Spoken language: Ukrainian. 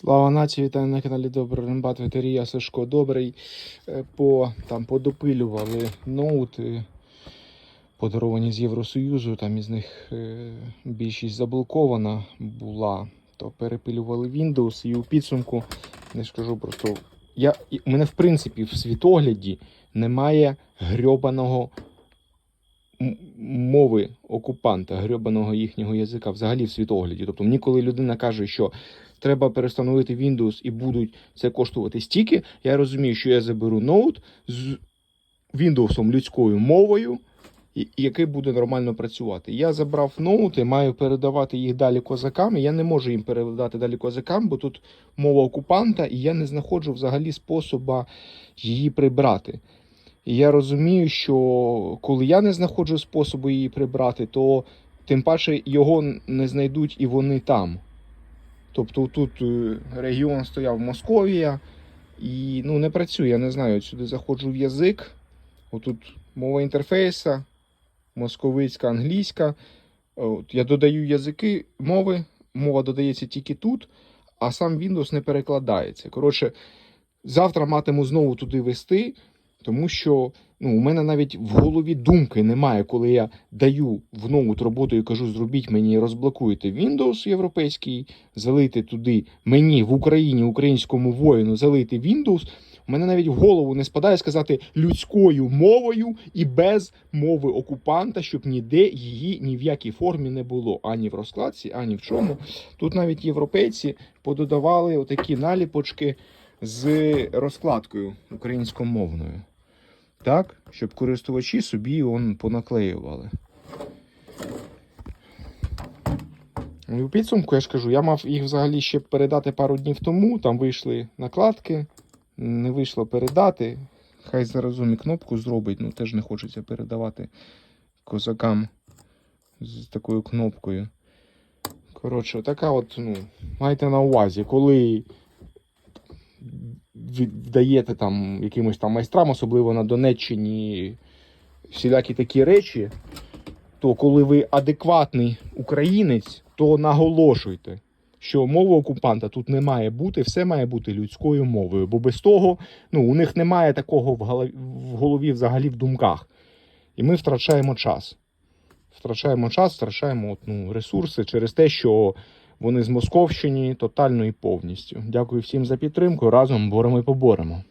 Слава нації, вітаю на каналі Добрий Рембат Ветерія Сашко Добрий. Е, По, там, подопилювали ноути, подаровані з Євросоюзу. Там із них е, більшість заблокована була. То перепилювали Windows і у підсумку, не скажу просто. Я, у мене в принципі в світогляді немає грьобаного мови окупанта, грьобаного їхнього язика взагалі в світогляді. Тобто мені, коли людина каже, що треба перестановити Windows і будуть це коштувати стільки, я розумію, що я заберу ноут з Windows людською мовою, який буде нормально працювати. Я забрав ноути, маю передавати їх далі козакам. Я не можу їм передати далі козакам, бо тут мова окупанта, і я не знаходжу взагалі способа її прибрати. І я розумію, що коли я не знаходжу способу її прибрати, то тим паче його не знайдуть і вони там. Тобто тут е, регіон стояв Московія, і ну, не працює, я не знаю. Сюди заходжу в язик. Отут мова інтерфейса, московицька, англійська. От, я додаю язики мови, мова додається тільки тут, а сам Windows не перекладається. Коротше, завтра матиму знову туди вести, тому що ну, у мене навіть в голові думки немає, коли я даю в ноут роботу і кажу, зробіть мені, розблокуйте Windows європейський, залийте туди мені в Україні, українському воїну, залийте Windows. У мене навіть в голову не спадає сказати людською мовою і без мови окупанта, щоб ніде її ні в якій формі не було, ані в розкладці, ані в чому. Тут навіть європейці пододавали отакі наліпочки з розкладкою українськомовною. Так, щоб користувачі собі он понаклеювали. Ну, І у підсумку я ж кажу, я мав їх взагалі ще передати пару днів тому. Там вийшли накладки, не вийшло передати. Хай зарозумі кнопку зробить, ну теж не хочеться передавати козакам з такою кнопкою. Коротше, така от, ну, майте на увазі, коли віддаєте там якимось там майстрам, особливо на Донеччині, всілякі такі речі, то коли ви адекватний українець, то наголошуйте, що мова окупанта тут не має бути, все має бути людською мовою. Бо без того ну, у них немає такого в голові, в голові взагалі в думках. І ми втрачаємо час. Втрачаємо час, втрачаємо от, ну, ресурси через те, що вони з Московщини тотально і повністю. Дякую всім за підтримку. Разом боремо і поборемо.